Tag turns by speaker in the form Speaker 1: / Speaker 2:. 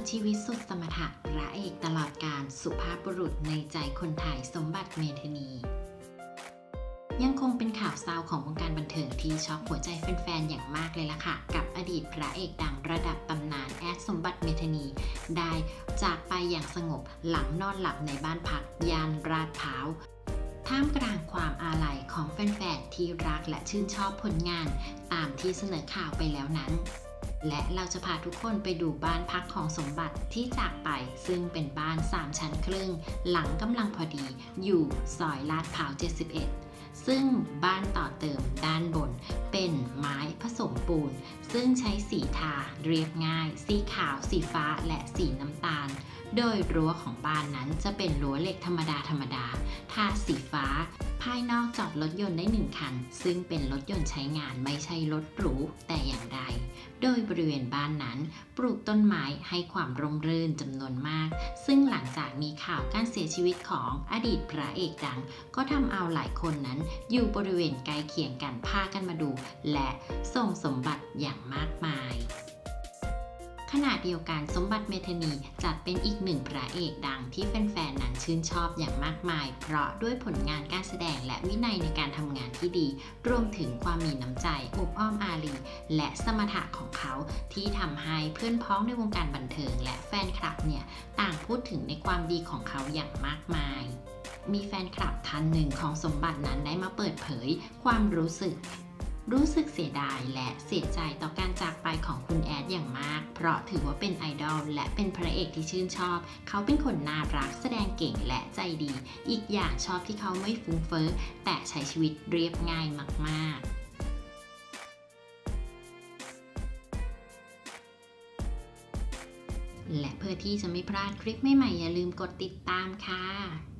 Speaker 1: ดชีวิตสุดสมถะพระเอกตลอดการสุภาพบุรุษในใจคนไทยสมบัติเมธนี ยังคงเป็นข่าวเศร้าของวงการบันเทิงที่ช็อกหัวใจแฟนๆ อย่างมากเลยล่ะค่ะ กับอดีตพระเอกดังระดับตำนานแอดสมบัติเมธนี ได้จากไปอย่างสงบหลังนอนหลับในบ้านพักย่านราดพร้าวท่ามกลางความอาลัยของแฟนๆ ที่รักและชื่นชอบผลงาน ตามที่เสนอข่าวไปแล้วนั้น และเราจะพาทุกคนไปดูบ้านพักของสมบัติที่จากไป ซึ่งเป็นบ้าน 3 ชั้นครึ่ง หลังกำลังพอดี อยู่ซอยลาดพร้าว 71 ซึ่งบ้านต่อเติมด้านบน เป็นไม้ผสมปูน ซึ่งใช้สีทาเรียบง่าย สีขาว สีฟ้า และสีน้ำตาล โดยรั้วของบ้านนั้นจะเป็นรั้วเหล็กธรรมดาธรรมดาทาสีฟ้า ภายนอกจอดรถยนต์ได้หนึ่งคัน ซึ่งเป็นรถยนต์ใช้งานไม่ใช่รถหรูแต่อย่างใด โดยบริเวณบ้านนั้น ปลูกต้นไม้ให้ความร่มรื่นจำนวนมาก ซึ่งหลังจากมีข่าวการเสียชีวิตของอดีตพระเอกดัง ก็ทำเอาหลายคนนั้นอยู่บริเวณใกล้เคียงกันพากันมาดู และส่งสมบัติอย่าง เดียวกันสมบัติเมธานีจัดเป็นอีกหนึ่งพระเอกดังที่แฟนๆนั้นชื่นชอบอย่างมากมาย เพราะด้วยผลงานการแสดงและวินัยในการทำงานที่ดี รวมถึงความมีน้ำใจอบอ้อมอารีและสมรรถะของเขาที่ทำให้เพื่อนพ้องในวงการบันเทิง และแฟนคลับเนี่ยต่างพูดถึงในความดีของเขาอย่างมากมายมีแฟนคลับท่านหนึ่งของสมบัตินั้นได้มาเปิดเผย ความรู้สึก รู้สึกเสียดายและเสียใจต่อการจากไปของคุณแอดอย่างมาก เพราะถือว่าเป็นไอดอลและเป็นพระเอกที่ชื่นชอบ เขาเป็นคนน่ารักแสดงเก่งและใจดี อีกอย่างชอบที่เขาไม่ฟุ้งเฟ้อแต่ใช้ชีวิตเรียบง่ายมากๆและเพื่อที่จะไม่พลาดคลิปใหม่ๆอย่าลืมกดติดตามค่ะ